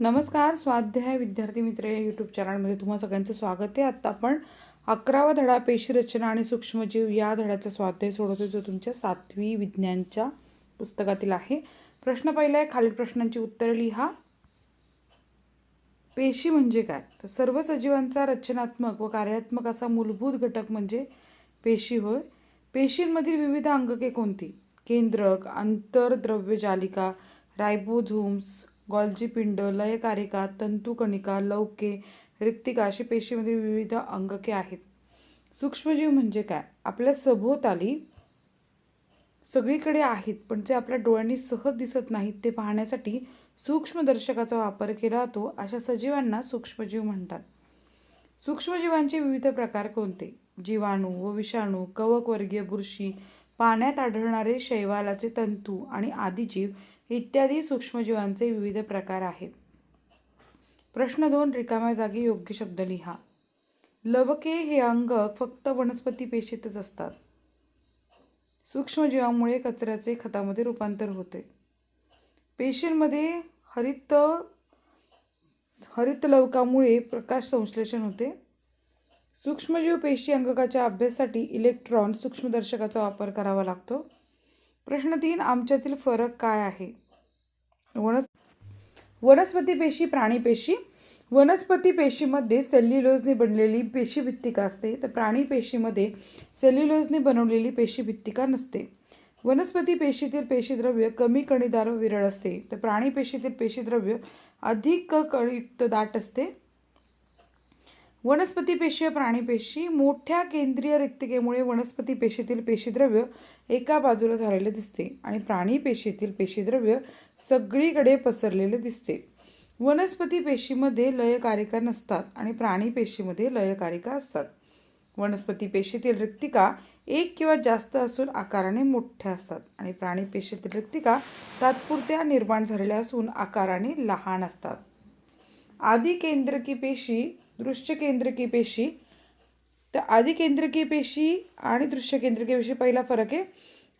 नमस्कार स्वाध्याय विद्यार्थी मित्र या यूट्यूब चॅनलमध्ये तुम्हा सगळ्यांचं स्वागत आहे. आत्ता आपण अकरावा धडा पेशी रचना आणि सूक्ष्मजीव या धड्याचा स्वाध्याय सोडवतो जो तुमच्या सातवी विज्ञानच्या पुस्तकातील आहे. प्रश्न पहिला आहे खालील प्रश्नांची उत्तरं लिहा. पेशी म्हणजे काय? तर सर्व सजीवांचा रचनात्मक व कार्यात्मक असा मूलभूत घटक म्हणजे पेशी होय. पेशींमधील विविध अंगके कोणती? केंद्रक आंतरद्रव्यजालिका रायबोझोम्स गॉल्जी पिंड लयकारिका तंतुकणिका लौके रिक्तिका अशी पेशीमधील विविध अंगके आहेत. सूक्ष्मजीव म्हणजे काय? आपल्या सभोवताली सगळीकडे आहेत पण जे आपल्या डोळ्यांनी सहज दिसत नाहीत ते पाहण्यासाठी सूक्ष्मदर्शकाचा वापर केला जातो अशा सजीवांना सूक्ष्मजीव म्हणतात. सूक्ष्मजीवांचे विविध प्रकार कोणते? जीवाणू व विषाणू कवकवर्गीय बुरशी पाण्यात आढळणारे शैवालाचे तंतू आणि आदिजीव इत्यादी सूक्ष्मजीवांचे विविध प्रकार आहेत. प्रश्न दोन रिकाम्या जागी योग्य शब्द लिहा. लवके हे अंग फक्त वनस्पती पेशीतच असतात. सूक्ष्मजीवामुळे कचऱ्याचे खतामध्ये रूपांतर होते. पेशींमध्ये हरित हरितलवकामुळे प्रकाश संश्लेषण होते. सूक्ष्मजीव पेशी अंगकाच्या अभ्यासासाठी इलेक्ट्रॉन सूक्ष्मदर्शकाचा वापर करावा लागतो. प्रश्न तीन आमच्यातील फरक काय आहे? वनस वनस्पती पेशी प्राणी पेशी. वनस्पती पेशीमध्ये सेल्युलोजने बनलेली पेशीभित्तिका असते. तर प्राणी पेशीमध्ये सेल्युलोजने बनवलेली पेशीभित्तिका नसते. वनस्पती पेशीतील पेशीद्रव्य कमी कणीदार व विरळ असते. तर प्राणी पेशीतील पेशीद्रव्य अधिक कणयुक्त दाट असते. वनस्पती पेशी व प्राणी पेशी मोठ्या केंद्रीय रिक्तिकेमुळे वनस्पती पेशीतील पेशीद्रव्य एका बाजूला झालेले दिसते आणि प्राणी पेशीतील पेशीद्रव्य सगळीकडे पसरलेले दिसते. वनस्पती पेशीमध्ये लयकारिका नसतात आणि प्राणी पेशीमध्ये लयकारिका असतात. वनस्पती पेशीतील रिक्तिका एक किंवा जास्त असून आकाराने मोठ्या असतात आणि प्राणी पेशीतील रिक्तिका तात्पुरत्या निर्माण झालेल्या असून आकाराने लहान असतात. आदिकेंद्रकी पेशी दृश्य केंद्रकी पेशी तर आधी पेशी आणि दृश्यकेंद्रकीय पेशी पहिला फरक आहे.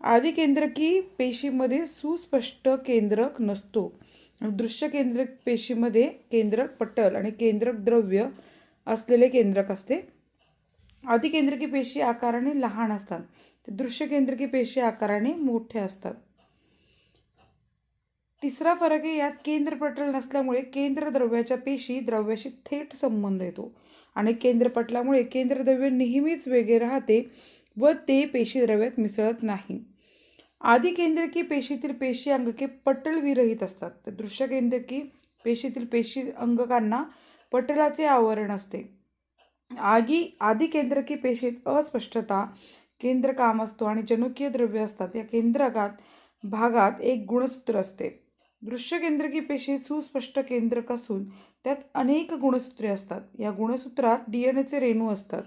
आदिकेंद्रकी पेशीमध्ये सुस्पष्ट केंद्रक नसतो. दृश्य केंद्रक पेशीमध्ये केंद्रक पटल आणि केंद्रक द्रव्य असलेले केंद्रक असते. आदिकेंद्रकी पेशी आकाराने लहान असतात. तर दृश्य पेशी आकाराने मोठे असतात. तिसरा फरक आहे यात केंद्रपटल नसल्यामुळे केंद्र द्रव्याच्या पेशी द्रव्याशी थेट संबंध येतो. आणि केंद्रपटलामुळे केंद्रद्रव्य नेहमीच वेगळे राहते व ते पेशीद्रव्यात मिसळत नाही. आदिकेंद्रकी पेशीतील पेशी अंगके पटल विरहित असतात. तर दृश्यकेंद्रकी पेशीतील पेशी अंगकांना पटलाचे आवरण असते. आगी आदिकेंद्रकी पेशीत अस्पष्टता केंद्रकाम असतो आणि जनुकीय द्रव्य असतात. या केंद्रकात भागात एक गुणसूत्र असते. दृश्यकेंद्रकी पेशी सुस्पष्ट केंद्रक असून त्यात अनेक गुणसूत्रे असतात. या गुणसूत्रात डी एन एचे रेणू असतात.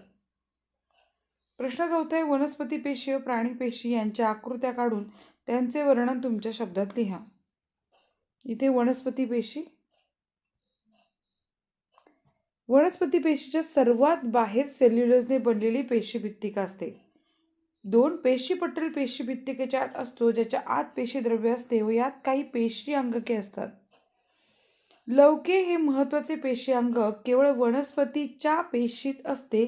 प्रश्न चौथा आहे वनस्पती पेशी व प्राणी पेशी यांच्या आकृत्या काढून त्यांचे वर्णन तुमच्या शब्दात लिहा. इथे वनस्पती पेशी. वनस्पती पेशीच्या सर्वात बाहेर सेल्युलोजने बनलेली पेशी भित्तिका असते. दोन पेशीपटल पेशीभित्तिकेच्या आत असतो ज्याच्या आत पेशीद्रव्य असते व यात काही पेशी अंगके असतात. लवके हे महत्त्वाचे पेशी अंग. केवळ वनस्पतीच्या पेशीत असते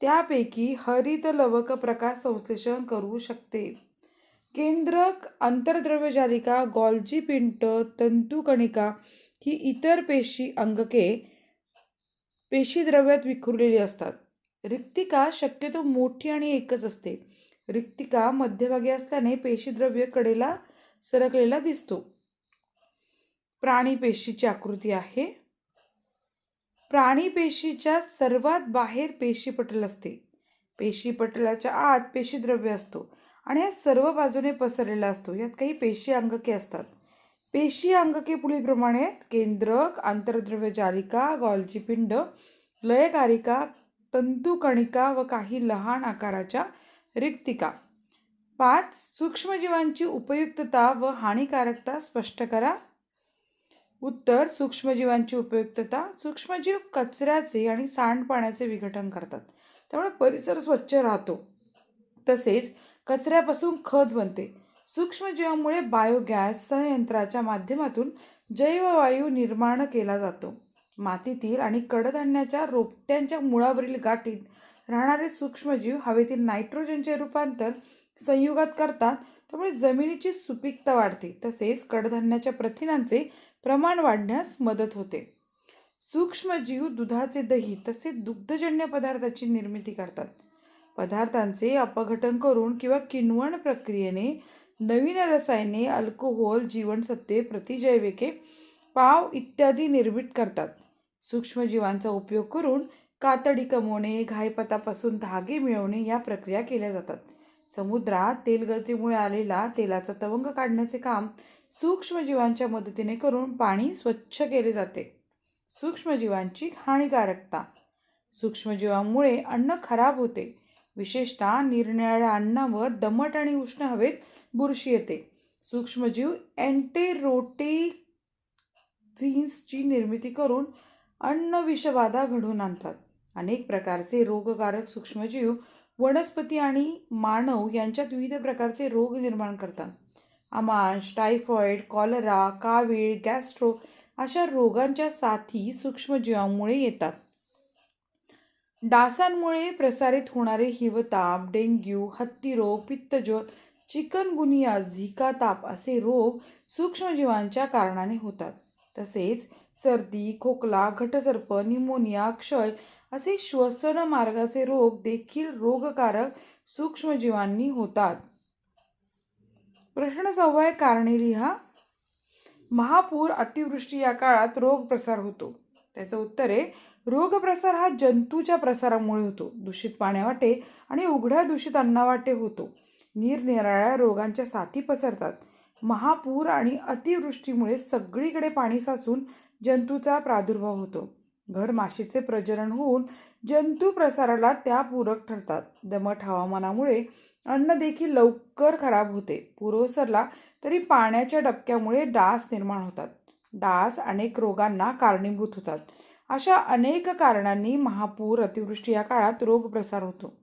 त्यापैकी हरित लवक प्रकाश संश्लेषण करू शकते. केंद्रक अंतरद्रव्यजालिका गॉल्जी पिंट तंतुकणिका ही इतर पेशी अंगके पेशीद्रव्यात विखुरलेली असतात. रिक्तिका शक्यतो मोठी आणि एकच असते. रिक्तिका मध्यभागी असल्याने पेशीद्रव्य कडेला सरकलेला दिसतो. प्राणी पेशीची आकृती आहे. प्राणी पेशीच्या सर्वात बाहेर पेशीपटल असते. पेशीपटलाच्या आत पेशीद्रव्य असतो आणि हा सर्व बाजूने पसरलेला असतो. यात काही पेशी अंगके असतात. पेशी अंगके पुढीलप्रमाणे केंद्रक आंतरद्रव्य जालिका गॉल्जी पिंड लयकारिका तंतुकणिका व काही लहान आकाराच्या रिक्तिका. पाच सूक्ष्मजीवांची उपयुक्तता व हानिकारकता स्पष्ट करा. उत्तर सूक्ष्मजीवांची उपयुक्तता सूक्ष्मजीव कचऱ्याचे आणि सांडपाण्याचे विघटन करतात. त्यामुळे परिसर स्वच्छ राहतो. तसेच कचऱ्यापासून खत बनते. सूक्ष्मजीवामुळे बायोगॅस संयंत्राच्या माध्यमातून जैववायू निर्माण केला जातो. मातीतील आणि कडधान्याच्या रोपट्यांच्या मुळावरील गाठीत राहणारे सूक्ष्मजीव हवेतील नायट्रोजनचे रूपांतर संयुगात करतात त्यामुळे जमिनीची सुपीकता वाढते. तसेच कडधान्याच्या प्रथिनांचे प्रमाण वाढण्यास मदत होते. सूक्ष्मजीव दुधाचे दही तसेच दुग्धजन्य पदार्थाची निर्मिती करतात. पदार्थांचे अपघटन करून किंवा किण्वण प्रक्रियेने नवीन रसायने अल्कोहोल जीवनसत्वे प्रतिजैविके पाव इत्यादी निर्मित करतात. सूक्ष्मजीवांचा उपयोग करून कातडी कमवणे घायपतापासून धागे मिळवणे या प्रक्रिया केल्या जातात. समुद्रात तेलगळतीमुळे आलेला तेलाचा तवंग काढण्याचे काम सूक्ष्मजीवांच्या मदतीने करून पाणी स्वच्छ केले जाते. सूक्ष्मजीवांची हानिकारकता. सूक्ष्मजीवांमुळे अन्न खराब होते. विशेषतः निरनिराळ्या अन्नावर दमट आणि उष्ण हवेत बुरशी येते. सूक्ष्मजीव अँटेरोटेझिन्सची निर्मिती करून अन्न विषबाधा घडवून आणतात. अनेक प्रकारचे रोगकारक सूक्ष्मजीव वनस्पती आणि मानव यांच्यात विविध प्रकारचे रोग निर्माण करतात. आमांश टायफॉइड कॉलरा कावीळ गॅस्ट्रो अशा रोगांच्या साथी सूक्ष्मजीवांमुळे येतात. डासांमुळे प्रसारित होणारे हिवताप डेंग्यू हत्तीरोग पित्तज्वर चिकनगुनिया झिका ताप असे रोग सूक्ष्मजीवांच्या कारणाने होतात. तसेच सर्दी खोकला घटसर्प निमोनिया क्षय असे श्वसन मार्गाचे रोग देखील रोगकारक सूक्ष्मजीवांनी होतात. प्रश्न सहावा कारणे लिहा महापूर अतिवृष्टी या काळात रोग प्रसार होतो. त्याचं उत्तर आहे रोग प्रसार हा जंतूच्या प्रसारामुळे होतो. दूषित पाण्यावाटे आणि उघड्या दूषित अन्नावाटे होतो. निरनिराळ्या रोगांच्या साथी पसरतात. महापूर आणि अतिवृष्टीमुळे सगळीकडे पाणी साचून जंतूचा प्रादुर्भाव होतो. घर माशीचे प्रजनन होऊन जंतू प्रसाराला त्या पूरक ठरतात. दमट हवामानामुळे अन्न देखील लवकर खराब होते. पूर ओसरला तरी पाण्याच्या डबक्यामुळे डास निर्माण होतात. डास अनेक रोगांना कारणीभूत होतात. अशा अनेक कारणांनी महापूर अतिवृष्टी या काळात रोग प्रसार होतो.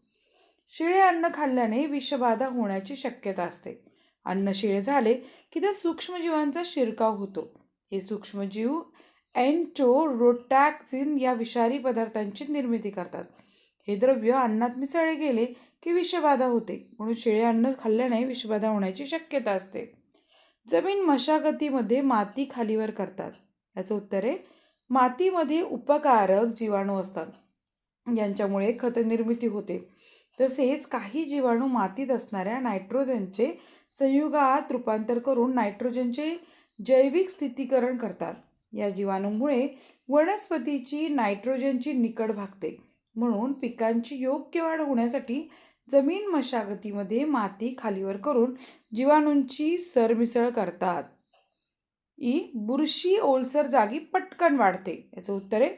शिळे अन्न खाल्ल्याने विषबाधा होण्याची शक्यता असते. अन्न शिळे झाले की त्या सूक्ष्मजीवांचा शिरकाव होतो. हे सूक्ष्मजीव एन्टोरोटॅक्सिन या विषारी पदार्थांची निर्मिती करतात. हे द्रव्य अन्नात मिसळले गेले की विषबाधा होते म्हणून शिळे अन्न खाल्ल्याने विषबाधा होण्याची शक्यता असते. जमीन मशागतीमध्ये माती खालीवर करतात. याचं उत्तर आहे मातीमध्ये उपकारक जीवाणू असतात. यांच्यामुळे खत निर्मिती होते. तसेच काही जीवाणू मातीत असणाऱ्या नायट्रोजनचे संयुगात रूपांतर करून नायट्रोजनचे जैविक स्थितीकरण करतात. या जीवाणूंमुळे वनस्पतीची नायट्रोजनची निकड भागते. म्हणून पिकांची योग्य वाढ होण्यासाठी जमीन मशागतीमध्ये माती खालीवर करून जीवाणूंची सरमिसळ करतात. ई बुरशी ओलसर जागी पटकन वाढते. याचं उत्तर आहे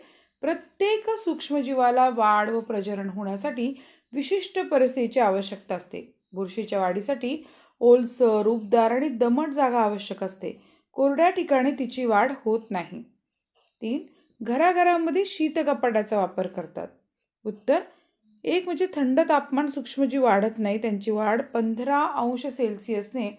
प्रत्येक सूक्ष्मजीवाला वाढ व प्रजनन होण्यासाठी विशिष्ट परिस्थितीची आवश्यकता असते. बुरशीच्या वाढीसाठी ओलसर उबदार आणि दमट जागा आवश्यक असते. कोरड्या ठिकाणी तिची वाढ होत नाही. तीन घराघरामध्ये शीतकपाटाचा वापर करतात. उत्तर एक म्हणजे थंड तापमान सूक्ष्मजीव वाढत नाही त्यांची वाढ पंधरा अंश सेल्सिअसने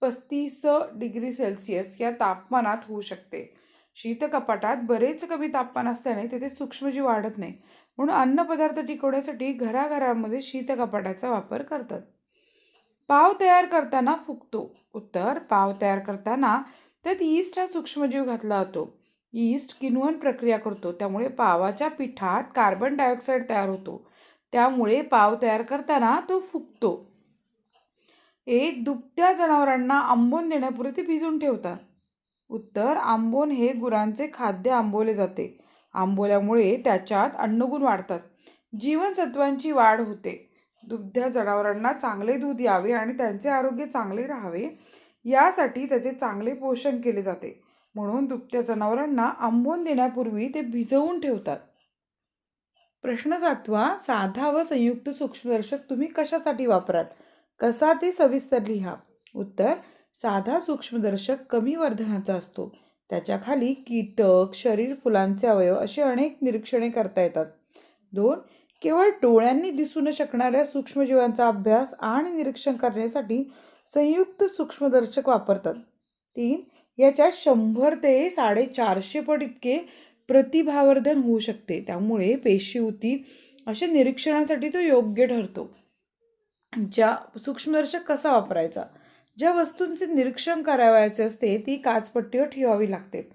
पस्तीस डिग्री सेल्सिअस या तापमानात होऊ शकते. शीतकपाटात बरेच कमी तापमान असल्याने तेथे सूक्ष्मजीव वाढत नाही. म्हणून अन्नपदार्थ टिकवण्यासाठी घराघरामध्ये शीतकपाटाचा वापर करतात. पाव तयार करताना फुगतो. उत्तर पाव तयार करताना त्यात ईस्ट हा सूक्ष्मजीव घातला जातो. ईस्ट किनवण प्रक्रिया करतो. त्यामुळे पावाच्या पिठात कार्बन डायऑक्साईड तयार होतो. त्यामुळे पाव तयार करताना तो फुगतो. एक दुभत्या जनावरांना आंबोन देण्यापूर्वी ते भिजून ठेवतात. उत्तर आंबोन हे गुरांचे खाद्य आंबवले जाते. आंबवल्यामुळे त्याच्यात अन्नगुण वाढतात. जीवनसत्वांची वाढ होते. दुभत्या जनावरांना चांगले दूध यावे आणि त्यांचे आरोग्य चांगले राहावे. यासाठी त्याचे चांगले पोषण केले जाते. म्हणून दुभत्या जनावरांना आंबवून देण्यापूर्वी ते भिजवून ठेवतात. प्रश्न सातवा साधा व संयुक्त सूक्ष्मदर्शक तुम्ही कशासाठी वापराल? कसा ते सविस्तर लिहा. उत्तर साधा सूक्ष्मदर्शक कमी वर्धनाचा असतो. त्याच्याखाली कीटक शरीर फुलांचे अवयव अशी अनेक निरीक्षणे करता येतात. दोन केवळ डोळ्यांनी दिसू न शकणाऱ्या सूक्ष्मजीवांचा अभ्यास आणि निरीक्षण करण्यासाठी संयुक्त सूक्ष्मदर्शक वापरतात. तीन याच्यात शंभर ते साडेचारशे पट इतके प्रतिभावर्धन होऊ शकते. त्यामुळे पेशीउती अशा निरीक्षणासाठी तो योग्य ठरतो. ज्या सूक्ष्मदर्शक कसा वापरायचा? ज्या वस्तूंचे निरीक्षण करावयाचे असते ती काचपट्टीवर ठेवावी लागते.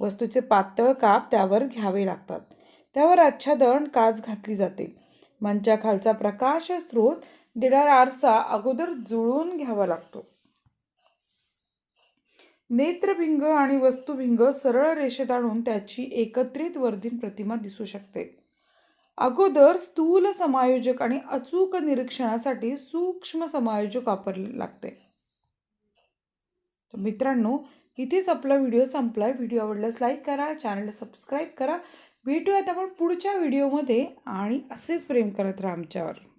वस्तूचे पातळ काप त्यावर घ्यावे लागतात. त्यावर आच्छादन काच घातली जाते. मंचाखालचा प्रकाश स्रोत देणारा आरसा अगोदर जुळवून घ्यावा लागतो. नेत्रभिंग आणि वस्तुभिंग सरळ रेषेत आणून त्याची एकत्रित वर्धिन प्रतिमा दिसू शकते. अगोदर स्थूल समायोजक आणि अचूक निरीक्षणासाठी सूक्ष्म समायोजक वापरले लागते. तर मित्रांनो इथेच आपला व्हिडिओ संपलाय. व्हिडिओ आवडल्यास लाईक करा चॅनलला सबस्क्राईब करा. भेटूयात आपण पुढच्या व्हिडिओमध्ये आणि असेच प्रेम करत राहा आमच्यावर.